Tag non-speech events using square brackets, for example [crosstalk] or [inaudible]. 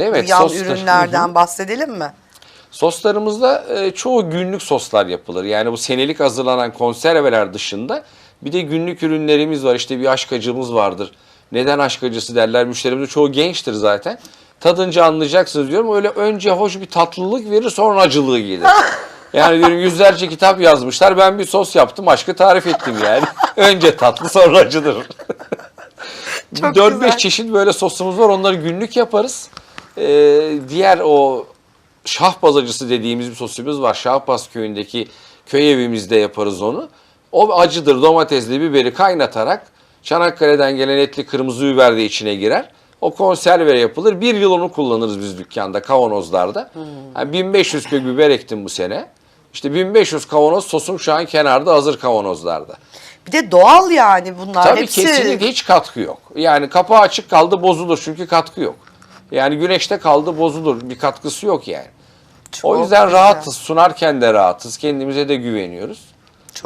Evet, yan soslar. ürünlerden Hı hı. bahsedelim mi? Soslarımızda e, çoğu günlük soslar yapılır. Yani bu senelik hazırlanan konserveler dışında bir de günlük ürünlerimiz var. İşte bir aşk acımız vardır. Neden aşk acısı derler. Müşterimizin çoğu gençtir zaten. Tadınca anlayacaksınız diyorum. Öyle önce hoş bir tatlılık verir sonra acılığı gelir. [laughs] Yani diyorum yüzlerce kitap yazmışlar. Ben bir sos yaptım. Aşkı tarif ettim yani. [laughs] önce tatlı sonra acıdır. Çok 4-5 güzel. çeşit böyle sosumuz var. Onları günlük yaparız. Ee, diğer o şahbaz acısı dediğimiz bir sosumuz var. Şahbaz köyündeki köy evimizde yaparız onu. O acıdır. Domatesli biberi kaynatarak Çanakkale'den gelen etli kırmızı biber de içine girer. O konserve yapılır. Bir yıl onu kullanırız biz dükkanda, kavanozlarda. Yani 1500 kök biber ektim bu sene. İşte 1500 kavanoz sosum şu an kenarda hazır kavanozlarda. Bir de doğal yani bunlar Tabii hepsi. kesinlikle hiç katkı yok. Yani kapağı açık kaldı bozulur çünkü katkı yok. Yani güneşte kaldı bozulur bir katkısı yok yani. Çok o yüzden güzel. rahatız sunarken de rahatız kendimize de güveniyoruz.